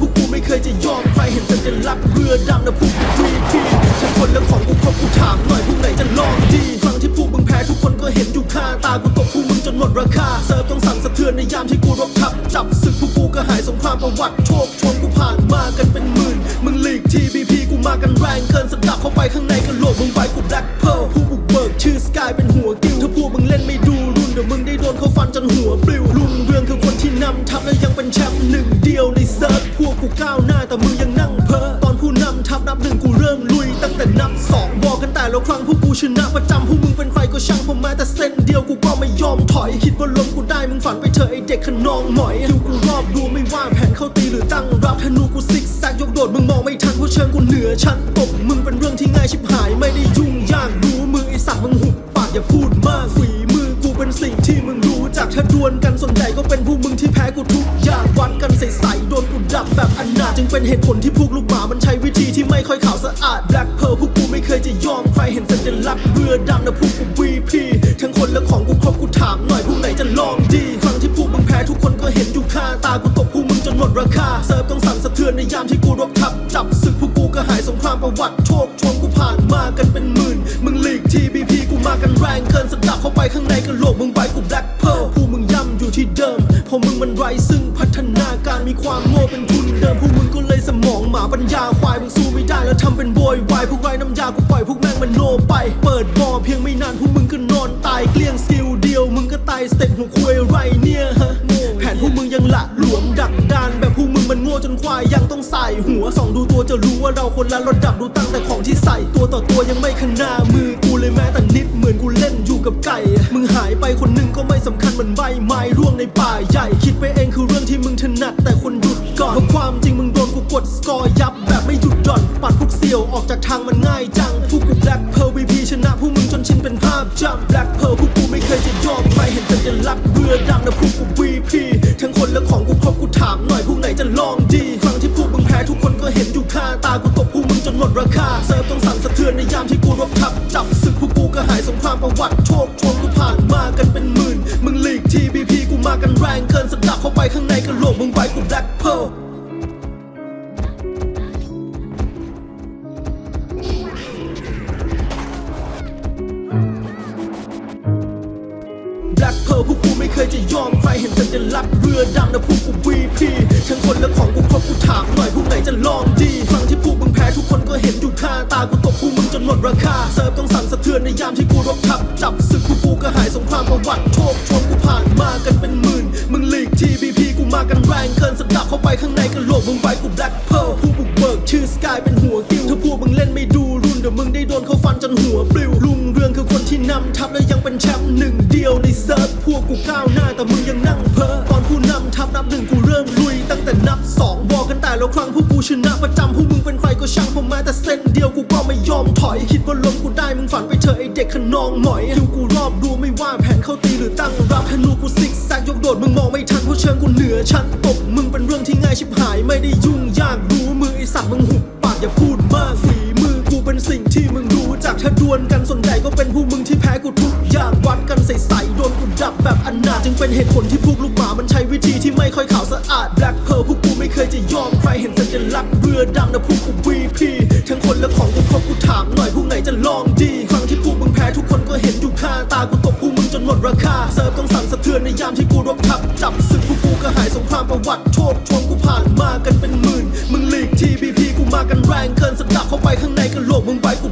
ผู้พูดไม่เคยจะยอมใครเห็นสัญลักษณ์เรือดำนะพวกกูวีพีทั้งคนและของกูครบกูถามหน่อยพวกไหนจะลองดีครั้งที่พวกมึงแพ้ทุกคนก็เห็นอยู่คาตากูตบพวกมึงจนหมดราคาเซิร์ฟต้องสั่นสะเทือนในยามที่กูรบทับจับศึกพวกกูก็หายสงครามประวัติโชคชนกูผ่านมากันเป็นหมื่นมึงหลีกทีบีพีกูมากันแรงเกินสดับเข้าไปข้างในกระโหลกมึงไปกูแบล็คเพิร์ผู้ กูก้าวหน้าแต่มึงยังนั่งเพ้อตอนผู้นำทัพนับหนึ่งกูเริ่มลุย ตั้งแต่นับสองบอกกันแต่ละครั้งพวกกูชนะประจำพวกมึงเป็นใครก็ช่างผมมาแต่เส้นเดียวกูก็ไม่ยอมถอย คิดว่าล้มกูได้มึงฝันไปเถอะไอเด็กขนองหมอยคิวกูรอบดูไม่ว่าแผนเข้าตีหรือตั้งรับธนูกูซิกแซกยกโดดมึงมองไม่ทันเพราะเชิงกูเหนือชั้นตบมึงเป็นเรื่องที่ง่ายชิบหายไม่ได้ยุ่งยากรู้มือไอสัตว์มึงหุบปากอย่าพูดมากฝีมือกูเป็นสิ่งที่มึงรู้จักถ้าดวลกันส่วนับแบบอนาถจึงเป็นเหตุผลที่พวกลูกหมามันใช้วิธีที่ไม่ค่อยขาวสะอาดแบล็คเพร์พวกกูไม่เคยจะยอมใครเห็นสัญลักษณ์เรือดำนะพวกกูวีพีทั้งคนและของกูครบกูถามหน่อยพวกไหนจะลองดีครั้งที่พวกมึงแพ้ทุกคนก็เห็นอยู่คาตากูตบพวกมึงจนหมดราคาเซิร์ฟต้องสั่นสะเทือนในยามที่กูรบทับจับศึกพวกกูก็หายสงครามประวัติโชคชนกูผ่านมากันเป็นหมื่นมึงหลีกทีบีพีกูมากันแรงเกินสดับเข้าไปข้างในกระโหลกมึงไปกูแบล็คเพร์ผู้มึงย่ำอยู่ที่เดิมพราะมึงมันไรซึ่ง พัฒนาการมีความโง่เป็นทุนเดิมพวกมึงก็เลยสมองหมาปัญญาควายมึงสู้ไม่ได้แล้วทำเป็นโวยวายพวกไรน้ำยากูปล่อยพวกแม่งมันโนไป เปิดบอเพียงไม่นานพวกมึงก็นอนตายเกลี้ยงสกิลเดียว มึงก็ตายสเต็ปหัวคุยไรเนี่ยฮะแผนพวกมึงยังละหลวมดักดานแบบพวกมึงมันโง่จนควายยังต้องใส่หัวส่องดูตัวจะรู้ว่าเราคนละระดับดูตั้งแต่ของที่ใส่ตัวต่อตัวยังไม่ขนามือ เลยแม้แต่นิดเหมือนกูเล่นอยู่กับไก่ มึงหายไปคนหนึ่งก็ไม่สำคัญเหมือนใบไม้ร่วงในป่าใหญ่ คิดไปเองคือเรื่องที่มึงถนัดแต่คนหยุดก่อนเพราะความจริงมึงโดนกูกดสกอร์ยับแบบไม่หยุดหย่อน ปัดพวกเสี่ยวออกจากทางมันง่ายจังพวกกูแบล็คเพร์วีพีชนะพวกมึงจนชินเป็นภาพจำแบล็คเพร์พวกกูไม่เคยจะยอมใครเห็นสัญลักษณ์เรือดำนะพวกกูวีพีทั้งคนและของกูครบกูถามหน่อยพวกไหนจะลองดีครั้งที่พวกมึงแพ้ทุกคนก็เห็นอยู่คาตากูตบพวกมึงจนหมดราคาเซิร์ฟต้องสั่นสะเทือนในยามที่กูรบทับจับางครามประวัติโชคชวนกูผ่านมากันเป็นหมื่น มึงหลีกทีบีพีกูมากันแรงเกินสดับเข้าไปข้างในกระโหลกมึงไปกูแบล็คเพร์แบล็คเพร์พวกกูไม่เคยจะยอมใครเห็นสัญลักษณ์เรือดำนะพวกกูวีพีทั้งคนและของกูครบกูถามหน่อยพวกไหนจะลองดีครั้งที่พวกมึง แพ้ทุกคนก็เห็นอยู่คาตากูตบพวกมึงจนหมดราคาเซิร์ฟต้องสั่นสะเทือนในยามที่กูรบทับ จับศึกกูกูก็หายสงครามประวัติโชคชนกูผ่านมากันเป็นหมื่น มึงหลีกทีบีพีกูมากันแรงเกินสดับเข้าไปข้างในกระโหลกมึงไปกูแบล็คเพร์ผู้บุกเบิกชื่อสกายเป็นหัวกิ้วถ้าพวกมึงเล่นไม่ดูรุ่นเดี๋ยวมึงได้โดนเขาฟันจนหัวปลิว ยังเป็นแชมป์หนึ่งเดียวในเซิร์ฟพวกกูก้าวหน้าแต่มึงยังนั่งเพ้อตอนผู้นำทัพนับหนึ่งกูเริ่มลุย ตั้งแต่นับสองบอกกันแต่ละครั้งพวกกูชนะประจำพวกมึงเป็นใครก็ช่างผมมาแต่เส้นเดียวกูก็ไม่ยอมถอย คิดว่าล้มกูได้มึงฝันไปเถอะไอเด็กขนองหมอยคิวกูรอบดูไม่ว่าแผนเข้าตีหรือตั้งรับธนูกูซิกแซกยกโดดมึงมองไม่ทันเพราะเชิงกูเหนือชั้นตบมึงเป็นเรื่องที่ง่ายชิบหายไม่ได้ยุ่งยากรู้มือไอสัตว์มึงหุบปากอย่าพูดมากฝีมือกูเป็นสิ่งที่มึงรู้จักถ้าดวลกันส่วนใหญ่ก็เป็นพ วัดกันใสๆโดนกูดับแบบอนาถจึงเป็นเหตุผลที่พวกลูกหมามันใช้วิธีที่ไม่ค่อยขาวสะอาดแบล็คเพร์พวกกูไม่เคยจะยอมใครเห็นสัญลักษณ์เรือดำนะพวกกูวีพีทั้งคนและของกูครบกูถามหน่อยพวกไหนจะลองดี ครั้งที่พวกมึงแพ้ทุกคนก็เห็นอยู่คาตากูตบพวกมึงจนหมดราคาเซิร์ฟต้องสั่นสะเทือนในยามที่กูรบทับจับศึกพวกกูก็หายสงครามประวัติโชคชนกูผ่านมากันเป็นหมื่นมึงหลีกทีบีพีกูมากันแรงเกินสดับเข้าไปข้างในกระโหลกมึงไปกู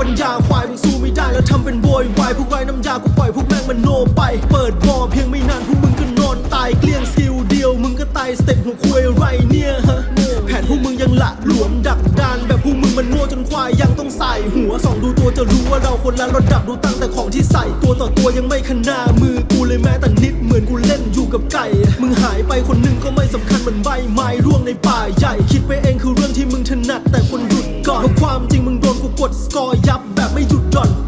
ปัญญาควายมึงสู้ไม่ได้แล้วทำเป็นโวยวายพวกไร้น้ำยากูปล่อยพวกแม่งมันโนไป เปิดบอเพียงไม่นานพวกมึงก็นอนตายเกลี้ยงสกิลเดียว มึงก็ตายสเต็ปหัวคุยไรเนี่ยฮะแผนพวกมึงยังละหลวมดักดานแบบพวกมึงมันโง่จนควายยังต้องใส่หัวส่องดูตัวจะรู้ว่าเราคนละระดับดูตั้งแต่ของที่ใส่ตัวต่อตัวยังไม่ขนามือกูเลยแม้แต่นิดเหมือนกูเล่นอยู่กับไก่ มึงหายไปคนหนึ่งก็ไม่สำคัญเหมือนใบไม้ร่วงในป่าใหญ่ คิดไปเองคือเรื่องที่มึงถนัดแต่คนหยุดก่อนเพราะความจริงมึงโดนกูกดสกอร์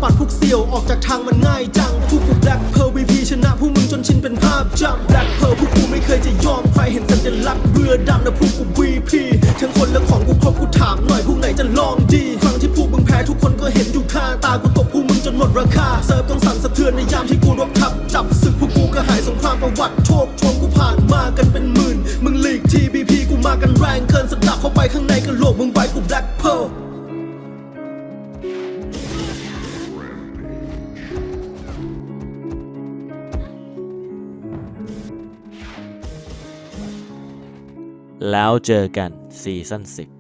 ปัดพวกเสี่ยวออกจากทางมันง่ายจังพวกกแบล็คเพิร์วีพีชนะผู้มึงจนชินเป็นภาพจำแบล็คเพิร์วผู้กูไม่เคยจะยอมใครเห็นสัญลักษณ์เรือดำนะผู้กูวีพีทั้งคนและของกูครบกูถามหน่อยผู้ไหนจะลองดีครั้งที่ผู้มึงแพ้ทุกคนก็เห็นอยู่ค่าตากูตบผู้มึงจนหมดราคาเซิร์ฟต้องสั่นสะเทือนในยามที่กูรบทับจับศึกผู้กูก็หายสงครามประวัติโชคชมกูผ่านมากันเป็นหมื่นมึงหลีกทีบีพีกูมากันแรงเกินสดับเข้าไปข้างในกันโลกมึงไปกูแบล็ค แล้วเจอกันซีซั่น10